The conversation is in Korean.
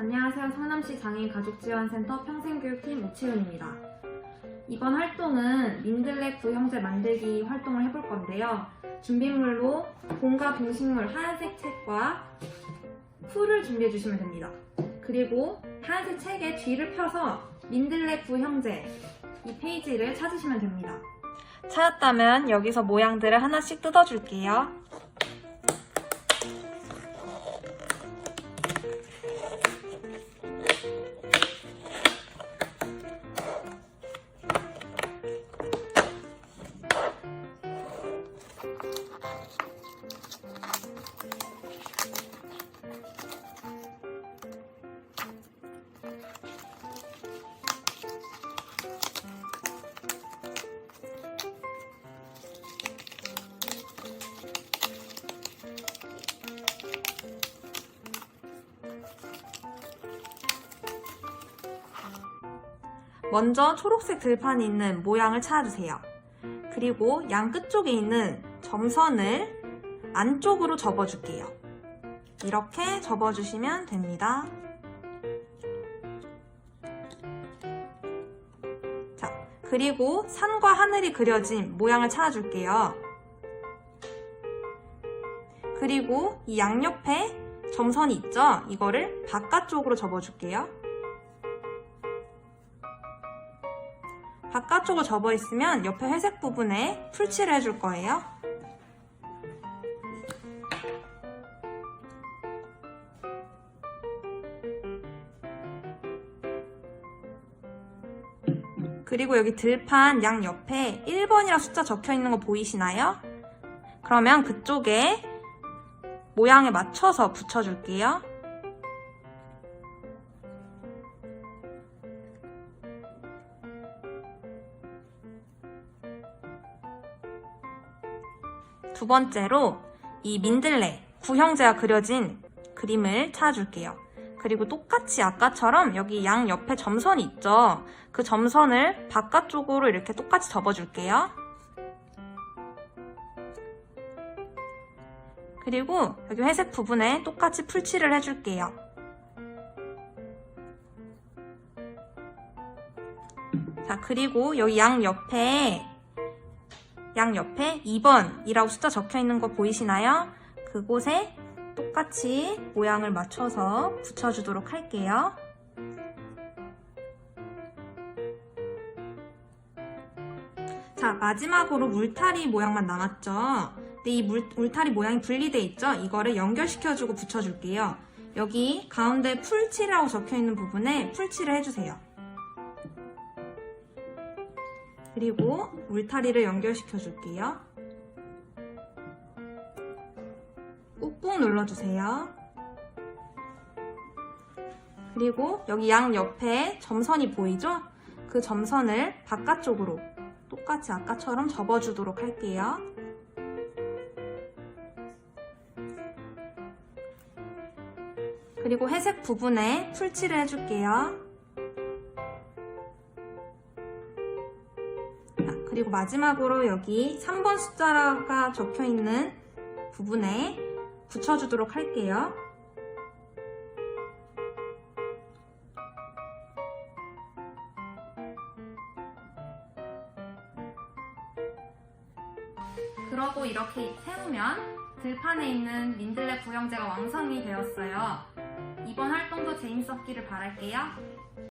안녕하세요. 성남시 장애인 가족지원센터 평생교육팀 오채윤입니다. 이번 활동은 민들레 구형제 만들기 활동을 해볼 건데요. 준비물로 공과 동식물 하얀색 책과 풀을 준비해 주시면 됩니다. 그리고 하얀색 책의 뒤를 펴서 민들레 구형제 이 페이지를 찾으시면 됩니다. 찾았다면 여기서 모양들을 하나씩 뜯어줄게요. 먼저 초록색 들판이 있는 모양을 찾아주세요. 그리고 양 끝쪽에 있는 점선을 안쪽으로 접어줄게요. 이렇게 접어주시면 됩니다. 자, 그리고 산과 하늘이 그려진 모양을 찾아줄게요. 그리고 이 양옆에 점선이 있죠? 이거를 바깥쪽으로 접어줄게요. 바깥쪽으로 접어 있으면 옆에 회색 부분에 풀칠을 해줄 거예요. 그리고 여기 들판 양 옆에 1번이라 숫자 적혀 있는 거 보이시나요? 그러면 그쪽에 모양에 맞춰서 붙여줄게요. 두 번째로 이 민들레 구형제가 그려진 그림을 찾아줄게요. 그리고 똑같이 아까처럼 여기 양 옆에 점선이 있죠? 그 점선을 바깥쪽으로 이렇게 똑같이 접어줄게요. 그리고 여기 회색 부분에 똑같이 풀칠을 해줄게요. 자, 그리고 여기 양 옆에 양 옆에 2번이라고 숫자 적혀 있는 거 보이시나요? 그곳에 똑같이 모양을 맞춰서 붙여주도록 할게요. 자, 마지막으로 울타리 모양만 남았죠? 근데 이 물, 울타리 모양이 분리돼 있죠? 이거를 연결시켜주고 붙여줄게요. 여기 가운데 풀칠이라고 적혀 있는 부분에 풀칠을 해주세요. 그리고 울타리를 연결시켜 줄게요. 꾹꾹 눌러주세요. 그리고 여기 양 옆에 점선이 보이죠? 그 점선을 바깥쪽으로 똑같이 아까처럼 접어주도록 할게요. 그리고 회색 부분에 풀칠을 해줄게요. 그리고 마지막으로 여기 3번 숫자가 적혀 있는 부분에 붙여주도록 할게요. 그러고 이렇게 세우면 들판에 있는 민들레 구형제가 완성이 되었어요. 이번 활동도 재밌었기를 바랄게요.